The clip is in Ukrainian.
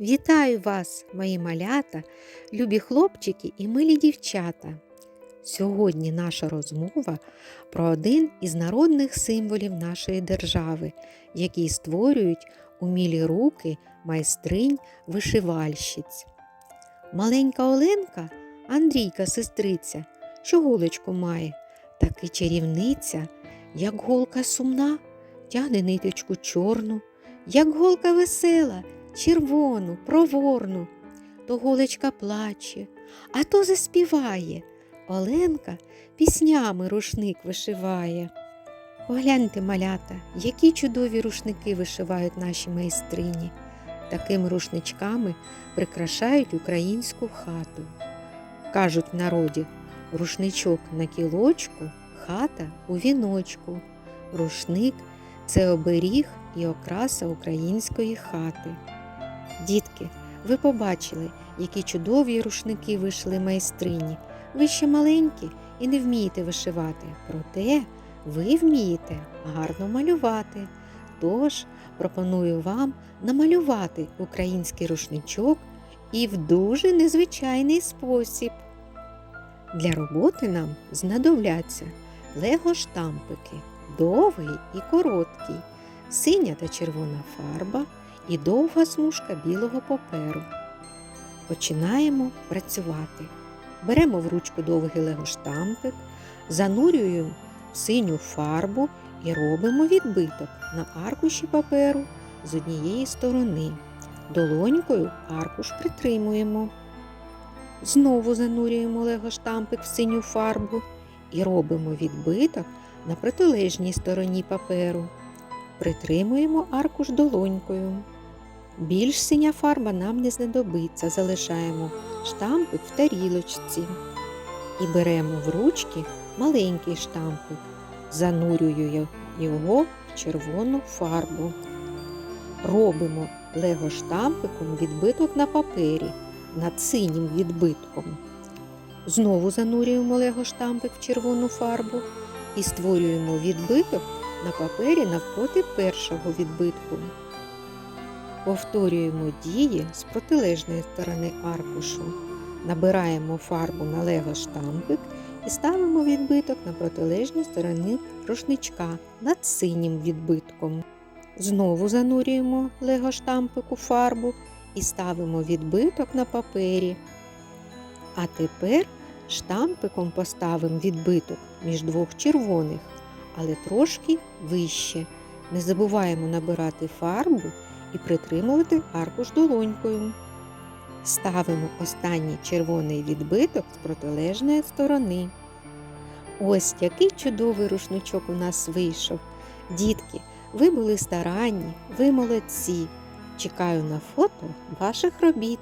Вітаю вас, мої малята, любі хлопчики і милі дівчата. Сьогодні наша розмова про один із народних символів нашої держави, який створюють умілі руки майстринь вишивальщиць. Маленька Оленка, Андрійка сестриця, що голочку має, так і чарівниця, як голка сумна, тягне ниточку чорну, як голка весела червону, проворну. То голочка плаче, а то заспіває. Оленка піснями рушник вишиває. Погляньте, малята, які чудові рушники вишивають наші майстрині. Такими рушничками прикрашають українську хату. Кажуть в народі, рушничок на кілочку, хата у віночку. Рушник це оберіг і окраса української хати. Дітки, ви побачили, які чудові рушники вишили майстрині. Ви ще маленькі і не вмієте вишивати, проте ви вмієте гарно малювати. Тож пропоную вам намалювати український рушничок і в дуже незвичайний спосіб. Для роботи нам знадобляться лего-штампики, довгий і короткий, синя та червона фарба і довга смужка білого паперу. Починаємо працювати. Беремо в ручку довгий лего-штампик, занурюємо в синю фарбу і робимо відбиток на аркуші паперу з однієї сторони. Долонькою аркуш притримуємо. Знову занурюємо лего-штампик в синю фарбу і робимо відбиток на протилежній стороні паперу. Притримуємо аркуш долонькою. Більш синя фарба нам не знадобиться, залишаємо штампик в тарілочці. І беремо в ручки маленький штампик, занурюю його в червону фарбу. Робимо лего штампиком відбиток на папері над синім відбитком. Знову занурюємо лего штампик в червону фарбу і створюємо відбиток на папері навпроти першого відбитку. Повторюємо дії з протилежної сторони аркушу. Набираємо фарбу на лего штампик і ставимо відбиток на протилежній стороні рушничка над синім відбитком. Знову занурюємо лего штампик у фарбу і ставимо відбиток на папері. А тепер штампиком поставимо відбиток між двох червоних, але трошки вище. Не забуваємо набирати фарбу і притримувати аркуш долонькою. Ставимо останній червоний відбиток з протилежної сторони. Ось який чудовий рушничок у нас вийшов. Дітки, ви були старанні, ви молодці. Чекаю на фото ваших робіт.